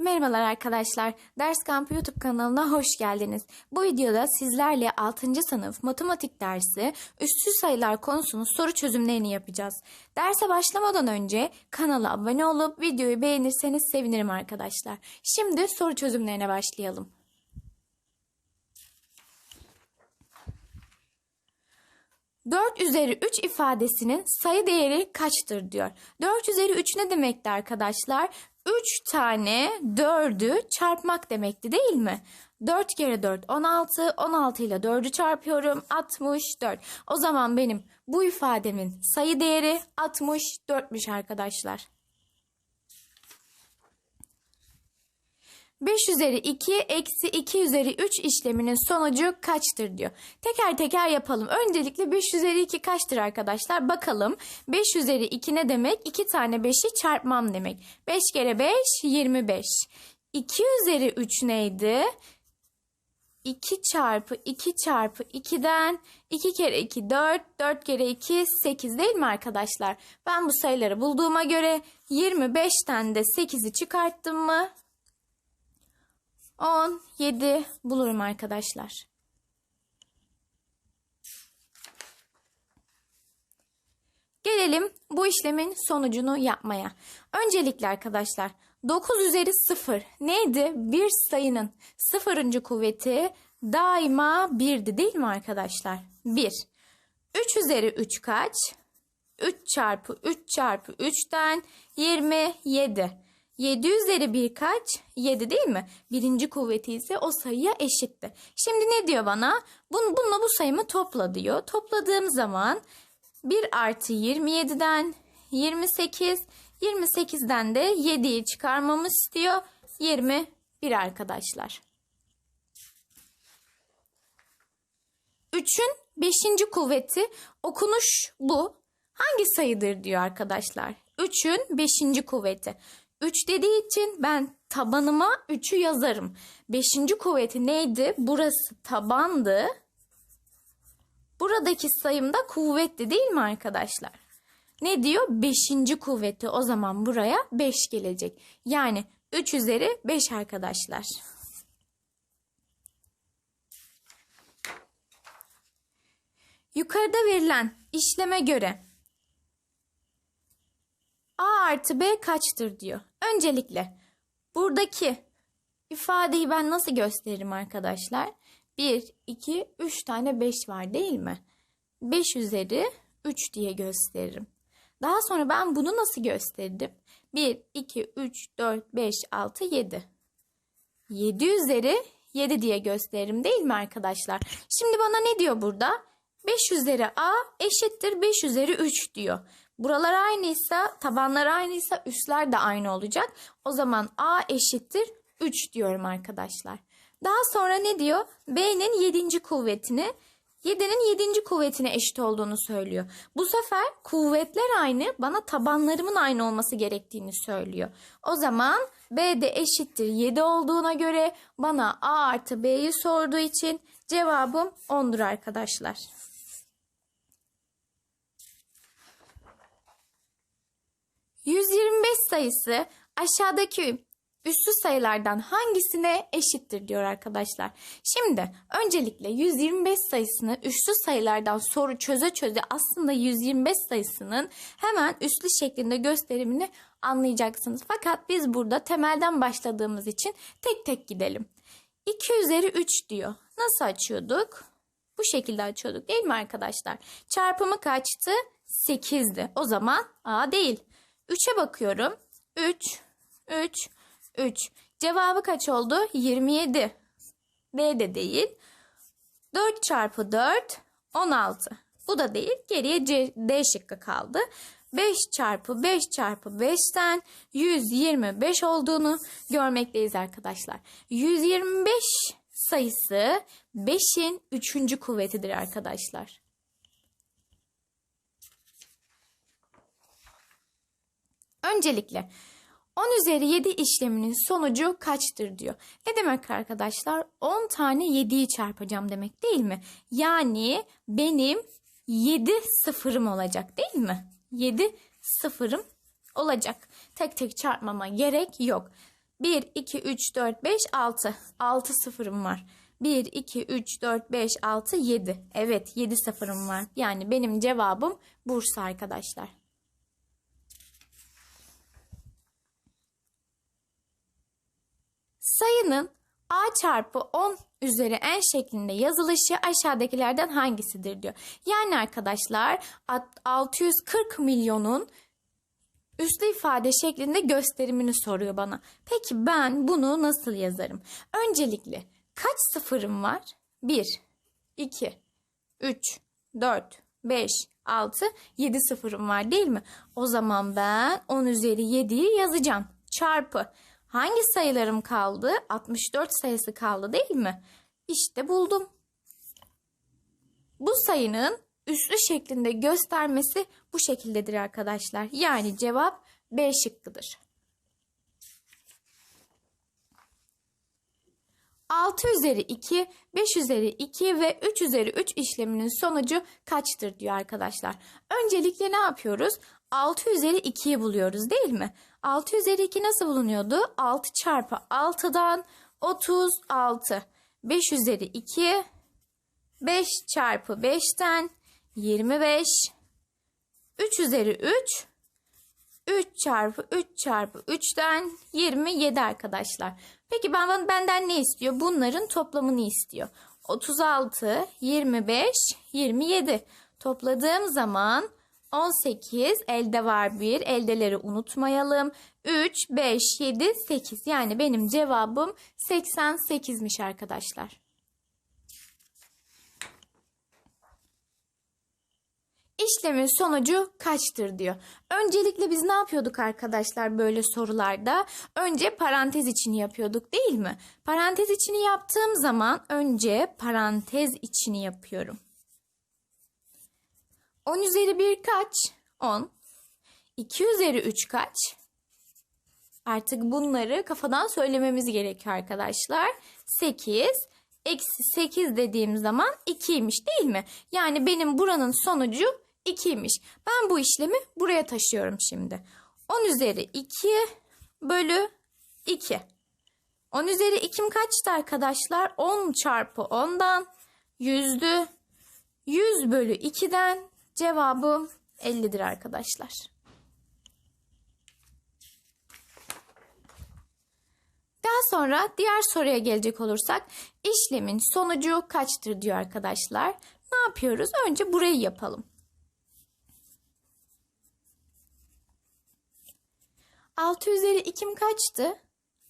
Merhabalar arkadaşlar. Ders Kampı YouTube kanalına hoş geldiniz. Bu videoda sizlerle 6. sınıf matematik dersi üssü sayılar konusunun soru çözümlerini yapacağız. Derse başlamadan önce kanala abone olup videoyu beğenirseniz sevinirim arkadaşlar. Şimdi soru çözümlerine başlayalım. Dört üzeri 3 ifadesinin sayı değeri kaçtır diyor. 4 üzeri 3 ne demekti arkadaşlar? 3 tane 4'ü çarpmak demekti değil mi? 4 kere 4 16, 16 ile 4'ü çarpıyorum 64. O zaman benim bu ifademin sayı değeri 64'müş arkadaşlar. 5 üzeri 2 eksi 2 üzeri 3 işleminin sonucu kaçtır diyor. Teker teker yapalım. Öncelikle 5 üzeri 2 kaçtır arkadaşlar? Bakalım. 5 üzeri 2 ne demek? 2 tane 5'i çarpmam demek. 5 kere 5 25. 2 üzeri 3 neydi? 2 çarpı 2 çarpı 2'den 2 kere 2 4, 4 kere 2 8 değil mi arkadaşlar? Ben bu sayıları bulduğuma göre 25'ten de 8'i çıkarttım mı? 10, 7 bulurum arkadaşlar. Gelelim bu işlemin sonucunu yapmaya. Öncelikle arkadaşlar 9 üzeri 0 neydi? Bir sayının sıfırıncı kuvveti daima 1'di değil mi arkadaşlar? 1. 3 üzeri 3 kaç? 3 çarpı 3 çarpı 3'ten 27. 7 üzeri 1 kaç? 7 değil mi? Birinci kuvveti ise o sayıya eşitti. Şimdi ne diyor bana? Bun, bununla bu sayımı topla diyor. Topladığım zaman 1 artı 27'den 28, 28'den de 7'yi çıkarmamı istiyor. 21 arkadaşlar. 3'ün 5. kuvveti okunuş bu. Hangi sayıdır diyor arkadaşlar. 3'ün 5. kuvveti. 3 dediği için ben tabanıma 3'ü yazarım. 5. kuvveti neydi? Burası tabandı. Buradaki sayım da kuvvetli değil mi arkadaşlar? Ne diyor? 5. kuvveti. O zaman buraya 5 gelecek. Yani 3 üzeri 5 arkadaşlar. Yukarıda verilen işleme göre A artı B kaçtır diyor. Öncelikle buradaki ifadeyi ben nasıl gösteririm arkadaşlar? 1, 2, 3 tane 5 var değil mi? 5 üzeri 3 diye gösteririm. Daha sonra ben bunu nasıl gösteririm? 1, 2, 3, 4, 5, 6, 7. 7 üzeri 7 diye gösteririm değil mi arkadaşlar? Şimdi bana ne diyor burada? 5 üzeri A eşittir 5 üzeri 3 diyor. Buralar aynıysa, tabanlar aynıysa üstler de aynı olacak. O zaman A eşittir 3 diyorum arkadaşlar. Daha sonra ne diyor? B'nin 7. kuvvetini 7'nin 7. kuvvetine eşit olduğunu söylüyor. Bu sefer kuvvetler aynı, bana tabanlarımın aynı olması gerektiğini söylüyor. O zaman B de eşittir 7 olduğuna göre bana A artı B'yi sorduğu için cevabım 10'dur arkadaşlar. 125 sayısı aşağıdaki üssü sayılardan hangisine eşittir diyor arkadaşlar. Şimdi öncelikle 125 sayısını üssü sayılardan soru çöze çöze aslında 125 sayısının hemen üslü şeklinde gösterimini anlayacaksınız. Fakat biz burada temelden başladığımız için tek tek gidelim. 2 üzeri 3 diyor. Nasıl açıyorduk? Bu şekilde açıyorduk değil mi arkadaşlar? Çarpımı kaçtı? 8'di. O zaman A değil. 3'e bakıyorum. 3, 3, 3. Cevabı kaç oldu? 27. B de değil. 4 çarpı 4, 16. Bu da değil. Geriye C, D şıkkı kaldı. 5 çarpı 5 çarpı 5'ten 125 olduğunu görmekteyiz arkadaşlar. 125 sayısı 5'in 3. kuvvetidir arkadaşlar. Öncelikle 10 üzeri 7 işleminin sonucu kaçtır diyor. Ne demek arkadaşlar? 10 tane 7'yi çarpacağım demek değil mi? Yani benim 7 sıfırım olacak değil mi? 7 sıfırım olacak. Tek tek çarpmama gerek yok. 1, 2, 3, 4, 5, 6. 6 sıfırım var. 1, 2, 3, 4, 5, 6, 7. Evet 7 sıfırım var. Yani benim cevabım Bursa arkadaşlar. Sayının a çarpı 10 üzeri n şeklinde yazılışı aşağıdakilerden hangisidir diyor. Yani arkadaşlar 640 milyonun üslü ifade şeklinde gösterimini soruyor bana. Peki ben bunu nasıl yazarım? Öncelikle kaç sıfırım var? 1, 2, 3, 4, 5, 6, 7 sıfırım var değil mi? O zaman ben 10 üzeri 7'yi yazacağım. Çarpı. Hangi sayılarım kaldı? 64 sayısı kaldı değil mi? İşte buldum. Bu sayının üslü şeklinde göstermesi bu şekildedir arkadaşlar. Yani cevap B şıkkıdır. 6 üzeri 2, 5 üzeri 2 ve 3 üzeri 3 işleminin sonucu kaçtır diyor arkadaşlar. Öncelikle ne yapıyoruz? 6 üzeri 2'yi buluyoruz değil mi? 6 üzeri 2 nasıl bulunuyordu? 6 çarpı 6'dan 36. 5 üzeri 2, 5 çarpı 5'ten 25. 3 üzeri 3, 3 çarpı 3 çarpı 3'ten 27 arkadaşlar. Peki ben benden ne istiyor? Bunların toplamını istiyor. 36, 25, 27. Topladığım zaman 18 elde var 1. Eldeleri unutmayalım. 3, 5, 7, 8. Yani benim cevabım 88'miş arkadaşlar. İşlemin sonucu kaçtır diyor. Öncelikle biz ne yapıyorduk arkadaşlar böyle sorularda? Önce parantez içini yapıyorduk değil mi? Parantez içini yaptığım zaman önce parantez içini yapıyorum. 10 üzeri 1 kaç? 10. 2 üzeri 3 kaç? Artık bunları kafadan söylememiz gerekiyor arkadaşlar. 8. Eksi 8 dediğim zaman 2'ymiş değil mi? Yani benim buranın sonucu 2'ymiş. Ben bu işlemi buraya taşıyorum şimdi. 10 üzeri 2 bölü 2. 10 üzeri 2'm kaçtı arkadaşlar? 10 çarpı 10'dan 100'dü. 100 bölü 2'den cevabım 50'dir arkadaşlar. Daha sonra diğer soruya gelecek olursak işlemin sonucu kaçtır diyor arkadaşlar. Ne yapıyoruz? Önce burayı yapalım. 6 üzeri 2'm kaçtı?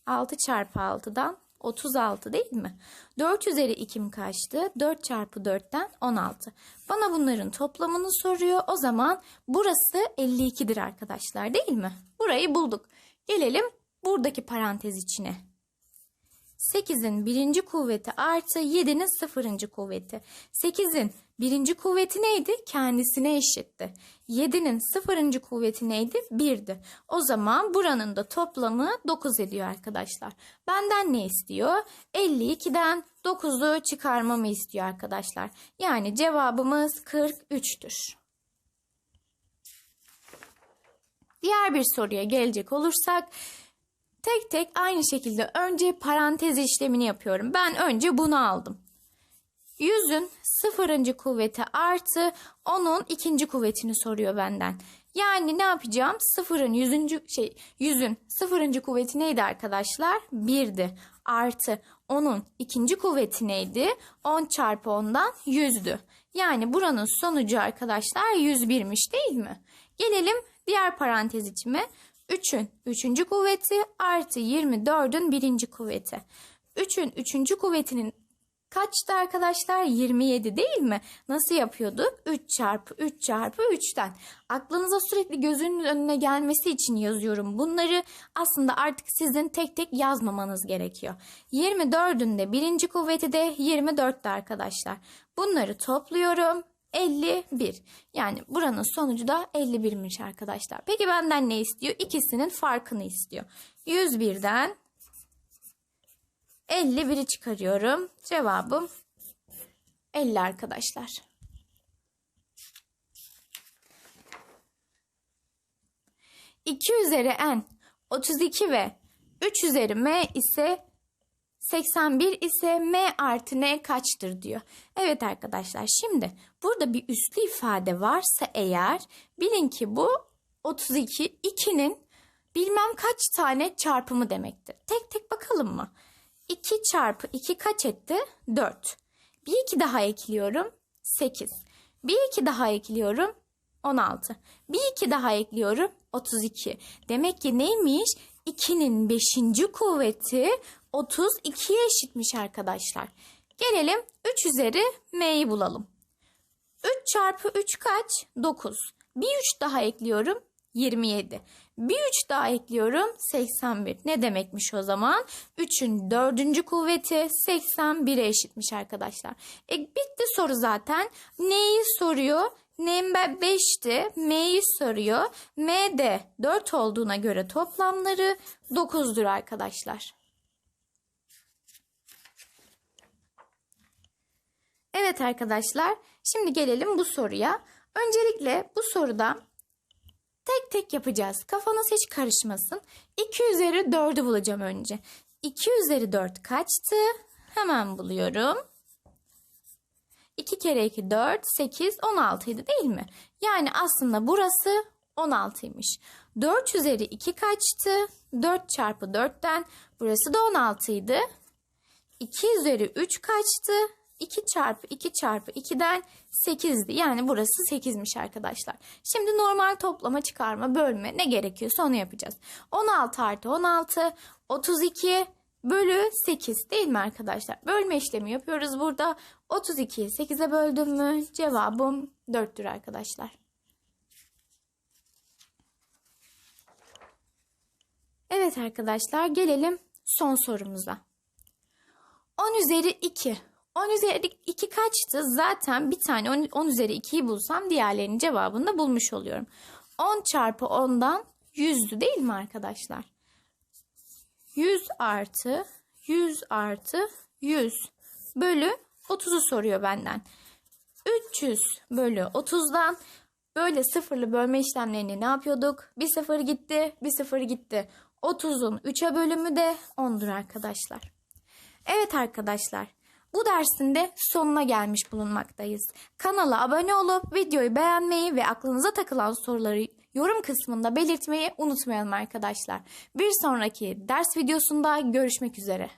6 çarpı 6'dan 36 değil mi? 4 üzeri 2'm kaçtı? 4 çarpı 4'ten 16. Bana bunların toplamını soruyor. O zaman burası 52'dir arkadaşlar değil mi? Burayı bulduk. Gelelim buradaki parantez içine. 8'in birinci kuvveti artı 7'nin sıfırıncı kuvveti. 8'in birinci kuvveti neydi? Kendisine eşitti. 7'nin sıfırıncı kuvveti neydi? 1'di. O zaman buranın da toplamı 9 ediyor arkadaşlar. Benden ne istiyor? 52'den 9'u çıkarmamı istiyor arkadaşlar. Yani cevabımız 43'tür. Diğer bir soruya gelecek olursak tek tek aynı şekilde önce parantez işlemini yapıyorum. Ben önce bunu aldım. Yüzün sıfırıncı kuvveti artı onun ikinci kuvvetini soruyor benden. Yani ne yapacağım? Sıfırın yüzüncü şey yüzün sıfırıncı kuvveti neydi arkadaşlar? Birdi. Artı onun ikinci kuvveti neydi? 10 çarpı 10'dan 100'dü. Yani buranın sonucu arkadaşlar 101'miş değil mi? Gelelim diğer parantez içime. 3'ün 3. kuvveti artı 24'ün 1. kuvveti. 3'ün 3. kuvvetinin kaçtı arkadaşlar? 27 değil mi? Nasıl yapıyorduk? 3 çarpı 3 çarpı 3'ten. Aklınıza sürekli gözünün önüne gelmesi için yazıyorum. Bunları aslında artık sizin tek tek yazmamanız gerekiyor. 24'ün de birinci kuvveti de 24'te arkadaşlar. Bunları topluyorum. 51. Yani buranın sonucu da 51'miş arkadaşlar. Peki benden ne istiyor? İkisinin farkını istiyor. 101'den 51'i çıkarıyorum. Cevabım 50 arkadaşlar. İki üzeri n 32 ve 3 üzeri m ise 81 ise m artı n kaçtır diyor. Evet arkadaşlar şimdi burada bir üslü ifade varsa eğer bilin ki bu 32 2'nin bilmem kaç tane çarpımı demektir. Tek tek bakalım mı? 2 çarpı 2 kaç etti? 4. Bir 2 daha ekliyorum. 8. Bir 2 daha ekliyorum. 16. Bir 2 daha ekliyorum. 32. Demek ki neymiş? 2'nin 5. kuvveti 32'ye eşitmiş arkadaşlar. Gelelim 3 üzeri m'yi bulalım. 3 çarpı 3 kaç? 9. Bir 3 daha ekliyorum. 27. Bir 3 daha ekliyorum. 81. Ne demekmiş o zaman? 3'ün 4. kuvveti 81'e eşitmiş arkadaşlar. E bitti soru zaten. Neyi soruyor? Nem 5'ti. M'yi soruyor. M de 4 olduğuna göre toplamları 9'dur arkadaşlar. Evet arkadaşlar, şimdi gelelim bu soruya. Öncelikle bu soruda tek tek yapacağız. Kafanız hiç karışmasın. 2 üzeri 4'ü bulacağım önce. 2 üzeri 4 kaçtı? Hemen buluyorum. 2 kere 2 4, 8, 16 idi değil mi? Yani aslında burası 16'ymış. 4 üzeri 2 kaçtı? 4 çarpı 4'ten burası da 16 idi. 2 üzeri 3 kaçtı? 2 çarpı 2 çarpı 2'den 8'di. Yani burası 8'miş arkadaşlar. Şimdi normal toplama çıkarma bölme ne gerekiyorsa onu yapacağız. 16 artı 16 32 bölü 8 değil mi arkadaşlar? Bölme işlemi yapıyoruz burada. 32'yi 8'e böldüm mü cevabım 4'tür arkadaşlar. Evet arkadaşlar gelelim son sorumuza. 10 üzeri 2 10 üzeri 2 kaçtı? Zaten bir tane 10, 10 üzeri 2'yi bulsam diğerlerinin cevabını da bulmuş oluyorum. 10 çarpı 10'dan 100'dü değil mi arkadaşlar? 100 artı 100 artı 100 bölü 30'u soruyor benden. 300 bölü 30'dan böyle sıfırlı bölme işlemlerini ne yapıyorduk? Bir sıfır gitti, bir sıfır gitti. 30'un 3'e bölümü de 10'dur arkadaşlar. Evet arkadaşlar bu dersin de sonuna gelmiş bulunmaktayız. Kanala abone olup videoyu beğenmeyi ve aklınıza takılan soruları yorum kısmında belirtmeyi unutmayalım arkadaşlar. Bir sonraki ders videosunda görüşmek üzere.